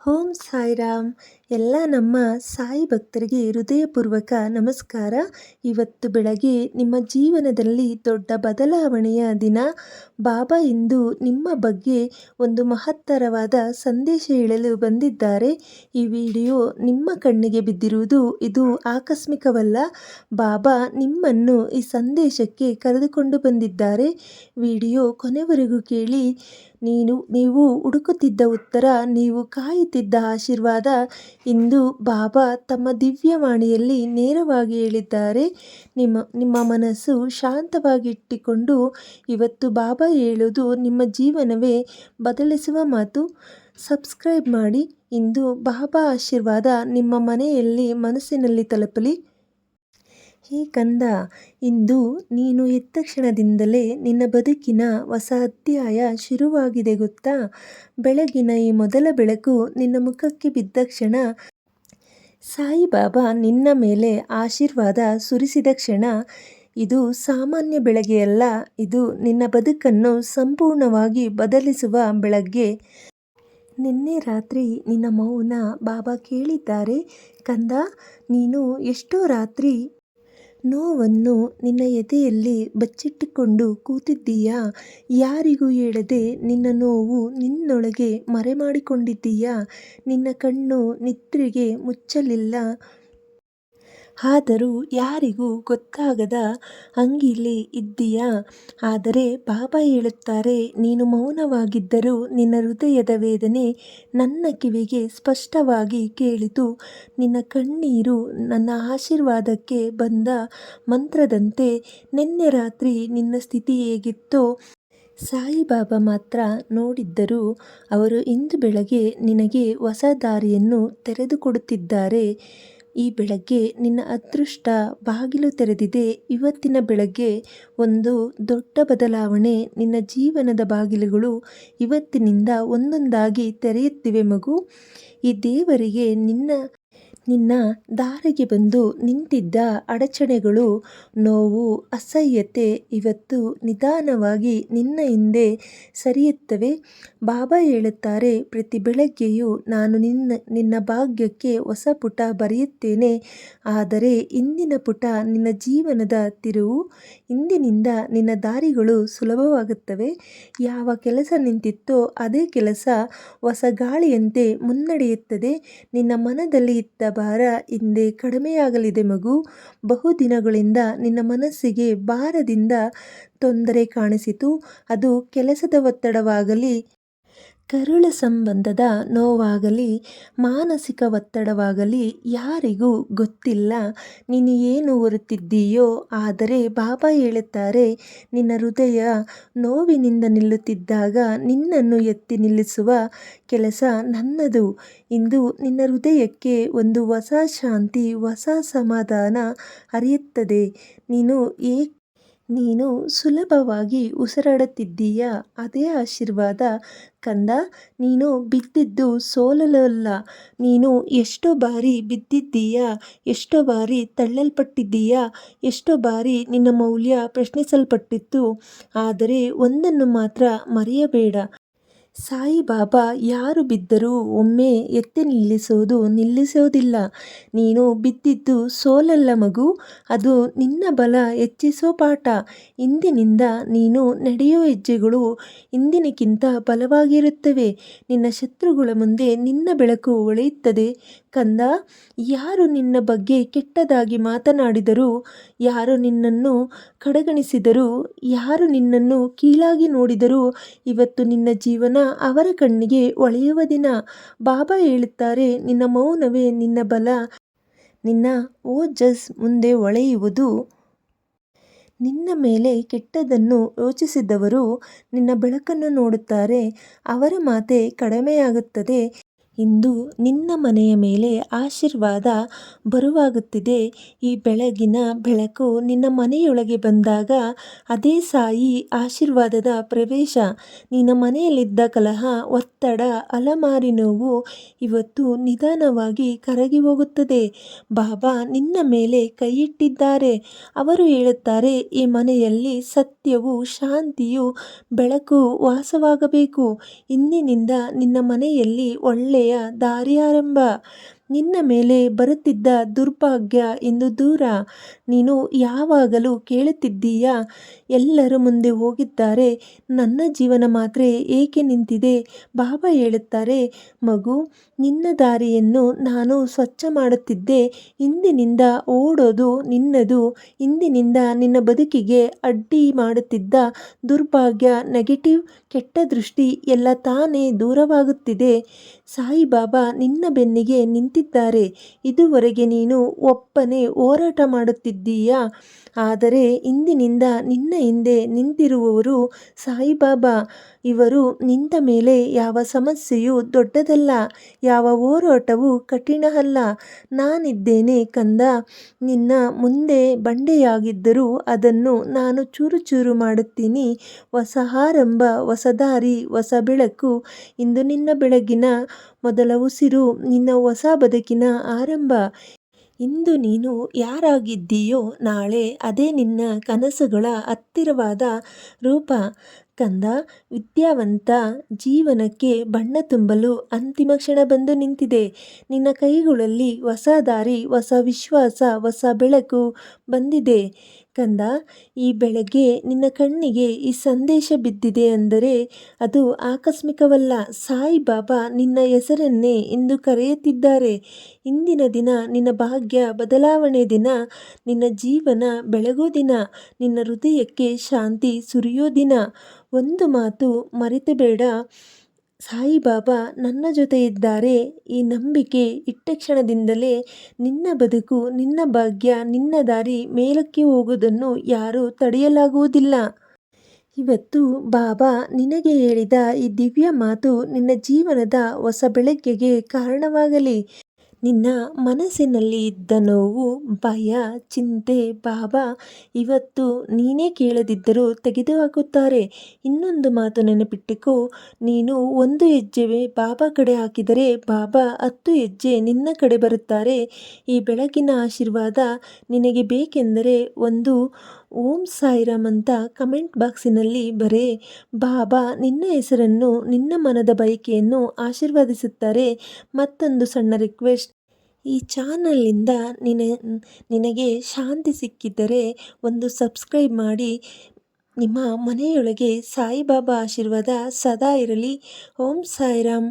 ಓಂ ಸಾಯಿರಾಮ್ ಎಲ್ಲ ನಮ್ಮ ಸಾಯಿ ಭಕ್ತರಿಗೆ ಹೃದಯಪೂರ್ವಕ ನಮಸ್ಕಾರ. ಇವತ್ತು ಬೆಳಗ್ಗೆ ನಿಮ್ಮ ಜೀವನದಲ್ಲಿ ದೊಡ್ಡ ಬದಲಾವಣೆಯ ದಿನ. ಬಾಬಾ ಇಂದು ನಿಮ್ಮ ಬಗ್ಗೆ ಒಂದು ಮಹತ್ತರವಾದ ಸಂದೇಶ ಹೇಳಲು ಬಂದಿದ್ದಾರೆ. ಈ ವಿಡಿಯೋ ನಿಮ್ಮ ಕಣ್ಣಿಗೆ ಬಿದ್ದಿರುವುದು ಇದು ಆಕಸ್ಮಿಕವಲ್ಲ. ಬಾಬಾ ನಿಮ್ಮನ್ನು ಈ ಸಂದೇಶಕ್ಕೆ ಕರೆದುಕೊಂಡು ಬಂದಿದ್ದಾರೆ. ವಿಡಿಯೋ ಕೊನೆವರೆಗೂ ಕೇಳಿ, ನೀನು, ನೀವು ಹುಡುಕುತ್ತಿದ್ದ ಉತ್ತರ, ನೀವು ಕಾಯುತ್ತಿದ್ದ ಆಶೀರ್ವಾದ ಇಂದು ಬಾಬಾ ತಮ್ಮ ದಿವ್ಯವಾಣಿಯಲ್ಲಿ ನೇರವಾಗಿ ಹೇಳಿದ್ದಾರೆ. ನಿಮ್ಮ ನಿಮ್ಮ ಮನಸ್ಸು ಶಾಂತವಾಗಿಟ್ಟುಕೊಂಡು ಇವತ್ತು ಬಾಬಾ ಹೇಳೋದು ನಿಮ್ಮ ಜೀವನವೇ ಬದಲಿಸುವ ಮಾತು. ಸಬ್ಸ್ಕ್ರೈಬ್ ಮಾಡಿ. ಇಂದು ಬಾಬಾ ಆಶೀರ್ವಾದ ನಿಮ್ಮ ಮನೆಯಲ್ಲಿ ಮನಸ್ಸಿನಲ್ಲಿ ತಲುಪಲಿ. ಹೇ ಕಂದ, ಇಂದು ನೀನು ಎತ್ತ ಕ್ಷಣದಿಂದಲೇ ನಿನ್ನ ಬದುಕಿನ ಹೊಸ ಅಧ್ಯಾಯ ಶುರುವಾಗಿದೆ ಗೊತ್ತಾ? ಬೆಳಗಿನ ಈ ಮೊದಲ ಬೆಳಕು ನಿನ್ನ ಮುಖಕ್ಕೆ ಬಿದ್ದ ಕ್ಷಣ, ಸಾಯಿಬಾಬಾ ನಿನ್ನ ಮೇಲೆ ಆಶೀರ್ವಾದ ಸುರಿಸಿದ ಕ್ಷಣ, ಇದು ಸಾಮಾನ್ಯ ಬೆಳಗ್ಗೆಯಲ್ಲ ಇದು ನಿನ್ನ ಬದುಕನ್ನು ಸಂಪೂರ್ಣವಾಗಿ ಬದಲಿಸುವ ಬೆಳಗ್ಗೆ. ನಿನ್ನೆ ರಾತ್ರಿ ನಿನ್ನ ಮೌನ ಬಾಬಾ ಕೇಳಿದ್ದಾರೆ, ಕಂದ, ನೀನು ಎಷ್ಟೋ ರಾತ್ರಿ ನೋವನ್ನು ನಿನ್ನ ಎದೆಯಲ್ಲಿ ಬಚ್ಚಿಟ್ಟುಕೊಂಡು ಕೂತಿದ್ದೀಯಾ? ಯಾರಿಗೂ ಹೇಳದೆ ನಿನ್ನ ನೋವು ನಿನ್ನೊಳಗೆ ಮರೆಮಾಡಿಕೊಂಡಿದ್ದೀಯಾ? ನಿನ್ನ ಕಣ್ಣು ನಿದ್ರೆಗೆ ಮುಚ್ಚಲಿಲ್ಲ. ಆದರೂ ಯಾರಿಗೂ ಗೊತ್ತಾಗದ ಹಂಗಿಲ್ಲಿ ಇದ್ದೀಯಾ? ಆದರೆ ಬಾಬಾ ಹೇಳುತ್ತಾರೆ, ನೀನು ಮೌನವಾಗಿದ್ದರೂ ನಿನ್ನ ಹೃದಯದ ವೇದನೆ ನನ್ನ ಕಿವಿಗೆ ಸ್ಪಷ್ಟವಾಗಿ ಕೇಳಿತು. ನಿನ್ನ ಕಣ್ಣೀರು ನನ್ನ ಆಶೀರ್ವಾದಕ್ಕೆ ಬಂದ ಮಂತ್ರದಂತೆ ನಿನ್ನೆ ರಾತ್ರಿ ನಿನ್ನ ಸ್ಥಿತಿ ಹೇಗಿತ್ತೋ ಸಾಯಿಬಾಬಾ ಮಾತ್ರ ನೋಡಿದ್ದರು. ಅವರು ಇಂದು ಬೆಳಗ್ಗೆ ನಿನಗೆ ಹೊಸ ದಾರಿಯನ್ನು ತೆರೆದುಕೊಡುತ್ತಿದ್ದಾರೆ. ಈ ಬೆಳಗ್ಗೆ ನಿನ್ನ ಅದೃಷ್ಟ ಬಾಗಿಲು ತೆರೆದಿದೆ. ಇವತ್ತಿನ ಬೆಳಗ್ಗೆ ಒಂದು ದೊಡ್ಡ ಬದಲಾವಣೆ. ನಿನ್ನ ಜೀವನದ ಬಾಗಿಲುಗಳು ಇವತ್ತಿನಿಂದ ಒಂದೊಂದಾಗಿ ತೆರೆಯುತ್ತಿವೆ ಮಗು. ಈ ದೇವರಿಗೆ ನಿನ್ನ ನಿನ್ನ ದಾರಿಗೆ ಬಂದು ನಿಂತಿದ್ದ ಅಡಚಣೆಗಳು, ನೋವು, ಅಸಹ್ಯತೆ ಇವತ್ತು ನಿಧಾನವಾಗಿ ನಿನ್ನ ಹಿಂದೆ ಸರಿಯುತ್ತವೆ. ಬಾಬಾ ಹೇಳುತ್ತಾರೆ, ಪ್ರತಿ ಬೆಳಗ್ಗೆಯೂ ನಾನು ನಿನ್ನ ನಿನ್ನ ಭಾಗ್ಯಕ್ಕೆ ಹೊಸ ಪುಟ ಬರೆಯುತ್ತೇನೆ. ಆದರೆ ಇಂದಿನ ಪುಟ ನಿನ್ನ ಜೀವನದ ತಿರುವು. ಇಂದಿನಿಂದ ನಿನ್ನ ದಾರಿಗಳು ಸುಲಭವಾಗುತ್ತವೆ. ಯಾವ ಕೆಲಸ ನಿಂತಿತ್ತೋ ಅದೇ ಕೆಲಸ ಹೊಸ ಗಾಳಿಯಂತೆ ಮುನ್ನಡೆಯುತ್ತದೆ. ನಿನ್ನ ಮನದಲ್ಲಿ ಇದ್ದ ಭಾರ ಹಿಂದೆ ಕಡಿಮೆಯಾಗಲಿದೆ ಮಗು. ಬಹುದಿನಗಳಿಂದ ನಿನ್ನ ಮನಸ್ಸಿಗೆ ಭಾರದಿಂದ ತೊಂದರೆ ಕಾಣಿಸಿತು. ಅದು ಕೆಲಸದ ಒತ್ತಡವಾಗಲಿ ಕರುಳ ಸಂಬಂಧದ ನೋವಾಗಲಿ, ಮಾನಸಿಕ ಒತ್ತಡವಾಗಲಿ ಯಾರಿಗೂ ಗೊತ್ತಿಲ್ಲ. ನೀನು ಏನು ಹೊರುತ್ತಿದ್ದೀಯೋ ಆದರೆ ಬಾಬಾ ಹೇಳುತ್ತಾರೆ, ನಿನ್ನ ಹೃದಯ ನೋವಿನಿಂದ ನಿಲ್ಲುತ್ತಿದ್ದಾಗ ನಿನ್ನನ್ನು ಎತ್ತಿ ನಿಲ್ಲಿಸುವ ಕೆಲಸ ನನ್ನದು. ಇಂದು ನಿನ್ನ ಹೃದಯಕ್ಕೆ ಒಂದು ಹೊಸ ಶಾಂತಿ, ಹೊಸ ಸಮಾಧಾನ ಅರಿಯುತ್ತದೆ ನೀನು ಏಕೆ ನೀನು ಸುಲಭವಾಗಿ ಉಸಿರಾಡುತ್ತಿದ್ದೀಯ. ಅದೇ ಆಶೀರ್ವಾದ. ಕಂದ, ನೀನು ಬಿದ್ದಿದ್ದು ಸೋಲಲಲ್ಲ. ನೀನು ಎಷ್ಟೋ ಬಾರಿ ಬಿದ್ದಿದ್ದೀಯ. ಎಷ್ಟೋ ಬಾರಿ ತಳ್ಳಲ್ಪಟ್ಟಿದ್ದೀಯ. ಎಷ್ಟೋ ಬಾರಿ ನಿನ್ನ ಮೌಲ್ಯ ಪ್ರಶ್ನಿಸಲ್ಪಟ್ಟಿತ್ತು. ಆದರೆ ಒಂದನ್ನು ಮಾತ್ರ ಮರೆಯಬೇಡ. ಸಾಯಿಬಾಬಾ ಯಾರು ಬಿದ್ದರೂ ಒಮ್ಮೆ ಎತ್ತಿ ನಿಲ್ಲಿಸೋದು ನಿಲ್ಲಿಸೋದಿಲ್ಲ ನೀನು ಬಿದ್ದಿದ್ದು ಸೋಲಲ್ಲ ಮಗು, ಅದು ನಿನ್ನ ಬಲ ಹೆಚ್ಚಿಸೋ ಪಾಠ. ಇಂದಿನಿಂದ ನೀನು ನಡೆಯೋ ಹೆಜ್ಜೆಗಳು ಇಂದಿನಕ್ಕಿಂತ ಬಲವಾಗಿರುತ್ತವೆ. ನಿನ್ನ ಶತ್ರುಗಳ ಮುಂದೆ ನಿನ್ನ ಬೆಳಕು ಹೊಳೆಯುತ್ತದೆ. ಕಂದ, ಯಾರು ನಿನ್ನ ಬಗ್ಗೆ ಕೆಟ್ಟದಾಗಿ ಮಾತನಾಡಿದರೂ, ಯಾರು ನಿನ್ನನ್ನು ಕಡೆಗಣಿಸಿದರು, ಯಾರು ನಿನ್ನನ್ನು ಕೀಳಾಗಿ ನೋಡಿದರೂ, ಇವತ್ತು ನಿನ್ನ ಜೀವನ ಅವರ ಕಣ್ಣಿಗೆ ಒಳೆಯುವ ದಿನ. ಬಾಬಾ ಹೇಳುತ್ತಾರೆ, ನಿನ್ನ ಮೌನವೇ ನಿನ್ನ ಬಲ. ನಿನ್ನ ಓಜಸ್ ಮುಂದೆ ಒಳೆಯುವುದು. ನಿನ್ನ ಮೇಲೆ ಕೆಟ್ಟದನ್ನು ಯೋಚಿಸಿದವರು ನಿನ್ನ ಬೆಳಕನ್ನು ನೋಡುತ್ತಾರೆ. ಅವರ ಮಾತೆ ಕಡಿಮೆಯಾಗುತ್ತದೆ. ಇಂದು ನಿನ್ನ ಮನೆಯ ಮೇಲೆ ಆಶೀರ್ವಾದ ಬರುವಾಗುತ್ತಿದೆ. ಈ ಬೆಳಗಿನ ಬೆಳಕು ನಿನ್ನ ಮನೆಯೊಳಗೆ ಬಂದಾಗ ಅದೇ ಸಾಯಿ ಆಶೀರ್ವಾದದ ಪ್ರವೇಶ. ನಿನ್ನ ಮನೆಯಲ್ಲಿದ್ದ ಕಲಹ, ಒತ್ತಡ, ಅಲಮಾರಿ ನೋವು ಇವತ್ತು ನಿಧಾನವಾಗಿ ಕರಗಿ ಹೋಗುತ್ತದೆ. ಬಾಬಾ ನಿನ್ನ ಮೇಲೆ ಕೈಯಿಟ್ಟಿದ್ದಾರೆ. ಅವರು ಹೇಳುತ್ತಾರೆ, ಈ ಮನೆಯಲ್ಲಿ ಸತ್ಯವು ಶಾಂತಿಯು ಬೆಳಕು ವಾಸವಾಗಬೇಕು. ಇಂದಿನಿಂದ ನಿನ್ನ ಮನೆಯಲ್ಲಿ ಒಳ್ಳೆಯ ಒಳ್ಳೆಯ ದಾರಿ ಆರಂಭ. ನಿನ್ನ ಮೇಲೆ ಬರುತ್ತಿದ್ದ ದುರ್ಭಾಗ್ಯ ಎಂದು ದೂರ. ನೀನು ಯಾವಾಗಲೂ ಕೇಳುತ್ತಿದ್ದೀಯಾ? ಎಲ್ಲರ ಮುಂದೆ ಹೋಗಿದ್ದಾರೆ. ನನ್ನ ಜೀವನ ಮಾತ್ರ ಏಕೆ ನಿಂತಿದೆ? ಬಾಬಾ ಹೇಳುತ್ತಾರೆ, ಮಗು, ನಿನ್ನ ದಾರಿಯನ್ನು ನಾನು ಸ್ವಚ್ಛ ಮಾಡುತ್ತಿದ್ದೆ. ಇಂದಿನಿಂದ ಓಡೋದು ನಿನ್ನದು. ಇಂದಿನಿಂದ ನಿನ್ನ ಬದುಕಿಗೆ ಅಡ್ಡಿ ಮಾಡುತ್ತಿದ್ದ ದುರ್ಭಾಗ್ಯ ನೆಗೆಟಿವ್ ಕೆಟ್ಟ ದೃಷ್ಟಿ ಎಲ್ಲ ತಾನೇ ದೂರವಾಗುತ್ತಿದೆ. ಸಾಯಿಬಾಬಾ ನಿನ್ನ ಬೆನ್ನಿಗೆ ನಿಂತಿದ್ದಾರೆ. ಇದುವರೆಗೆ ನೀನು ಒಪ್ಪನೆ ಹೋರಾಟ ಮಾಡುತ್ತಿದ್ದೀಯಾ? ಆದರೆ ಇಂದಿನಿಂದ ನಿನ್ನ ಹಿಂದೆ ನಿಂತಿರುವವರು ಸಾಯಿಬಾಬಾ, ಇವರು ನಿಂತ ಮೇಲೆ ಯಾವ ಸಮಸ್ಯೆಯೂ ದೊಡ್ಡದಲ್ಲ, ಯಾವ ಹೋರಾಟವೂ ಕಠಿಣ ಅಲ್ಲ ನಾನಿದ್ದೇನೆ ಕಂದ, ನಿನ್ನ ಮುಂದೆ ಬಂಡೆಯಾಗಿದ್ದರೂ ಅದನ್ನು ನಾನು ಚೂರು ಚೂರು ಮಾಡುತ್ತೀನಿ. ಹೊಸ ಆರಂಭ ಹೊಸದಾರಿ ಹೊಸ ಬೆಳಕು ಇಂದು ನಿನ್ನ ಬೆಳಗಿನ ಮೊದಲ ಉಸಿರು ನಿನ್ನ ಹೊಸ ಬದುಕಿನ ಆರಂಭ. ಇಂದು ನೀನು ಯಾರಾಗಿದ್ದೀಯೋ ನಾಳೆ ಅದೇ ನಿನ್ನ ಕನಸುಗಳ ಹತ್ತಿರವಾದ ರೂಪ. ಕಂದ, ವಿದ್ಯಾವಂತ ಜೀವನಕ್ಕೆ ಬಣ್ಣ ತುಂಬಲು ಅಂತಿಮ ಕ್ಷಣ ಬಂದು ನಿಂತಿದೆ. ನಿನ್ನ ಕೈಗಳಲ್ಲಿ ಹೊಸ ದಾರಿ, ಹೊಸ ವಿಶ್ವಾಸ, ಹೊಸ ಬೆಳಕು ಬಂದಿದೆ. ಕಂದ, ಈ ಬೆಳಗ್ಗೆ ನಿನ್ನ ಕಣ್ಣಿಗೆ ಈ ಸಂದೇಶ ಬಿದ್ದಿದೆ ಅಂದರೆ ಅದು ಆಕಸ್ಮಿಕವಲ್ಲ. ಸಾಯಿಬಾಬಾ ನಿನ್ನ ಹೆಸರನ್ನೇ ಇಂದು ಕರೆಯುತ್ತಿದ್ದಾರೆ. ಇಂದಿನ ದಿನ ನಿನ್ನ ಭಾಗ್ಯ ಬದಲಾವಣೆ ದಿನ. ನಿನ್ನ ಜೀವನ ಬೆಳಗೋ ದಿನ. ನಿನ್ನ ಹೃದಯಕ್ಕೆ ಶಾಂತಿ ಸುರಿಯೋ ದಿನ. ಒಂದು ಮಾತು ಮರೆತಬೇಡ. ಸಾಯಿಬಾಬಾ ನನ್ನ ಜೊತೆ ಇದ್ದಾರೆ ಈ ನಂಬಿಕೆ ಇಟ್ಟ ಕ್ಷಣದಿಂದಲೇ ನಿನ್ನ ಬದುಕು, ನಿನ್ನ ಭಾಗ್ಯ, ನಿನ್ನ ದಾರಿ ಮೇಲಕ್ಕೆ ಹೋಗುವುದನ್ನು ಯಾರೂ ತಡೆಯಲಾಗುವುದಿಲ್ಲ. ಇವತ್ತು ಬಾಬಾ ನಿನಗೆ ಹೇಳಿದ ಈ ದಿವ್ಯ ಮಾತು ನಿನ್ನ ಜೀವನದ ಹೊಸ ಬೆಳಕಿಗೆ ಕಾರಣವಾಗಲಿ. ನಿನ್ನ ಮನಸ್ಸಿನಲ್ಲಿ ಇದ್ದ ನೋವು, ಭಯ, ಚಿಂತೆ ಬಾಬಾ ಇವತ್ತು ನೀನೇ ಕೇಳದಿದ್ದರೂ ತೆಗೆದುಹಾಕುತ್ತಾರೆ. ಇನ್ನೊಂದು ಮಾತು ನೆನಪಿಟ್ಟುಕೊ. ನೀನು ಒಂದು ಹೆಜ್ಜೆ ಬಾಬಾ ಕಡೆ ಹಾಕಿದರೆ ಬಾಬಾ ಹತ್ತು ಹೆಜ್ಜೆ ನಿನ್ನ ಕಡೆ ಬರುತ್ತಾರೆ. ಈ ಬೆಳಕಿನ ಆಶೀರ್ವಾದ ನಿನಗೆ ಬೇಕೆಂದರೆ ಒಂದು ಓಂ ಸಾಯಿರಾಮ್ ಅಂತ ಕಮೆಂಟ್ ಬಾಕ್ಸಿನಲ್ಲಿ ಬರೆ, ಬಾಬಾ, ನಿನ್ನ ಹೆಸರನ್ನು ನಿನ್ನ ಮನದ ಬಯಕೆಯನ್ನು ಆಶೀರ್ವದಿಸುತ್ತಾರೆ ಮತ್ತೊಂದು ಸಣ್ಣ ರಿಕ್ವೆಸ್ಟ್ ಈ ಚಾನಲ್ನಿಂದ ನಿನ, ನಿನಗೆ ಶಾಂತಿ ಸಿಕ್ಕಿದ್ದರೆ ಒಂದು ಸಬ್ಸ್ಕ್ರೈಬ್ ಮಾಡಿ. ನಿಮ್ಮ ಮನೆಯೊಳಗೆ ಸಾಯಿಬಾಬಾ ಆಶೀರ್ವಾದ ಸದಾ ಇರಲಿ. ಓಂ ಸಾಯಿರಾಮ್.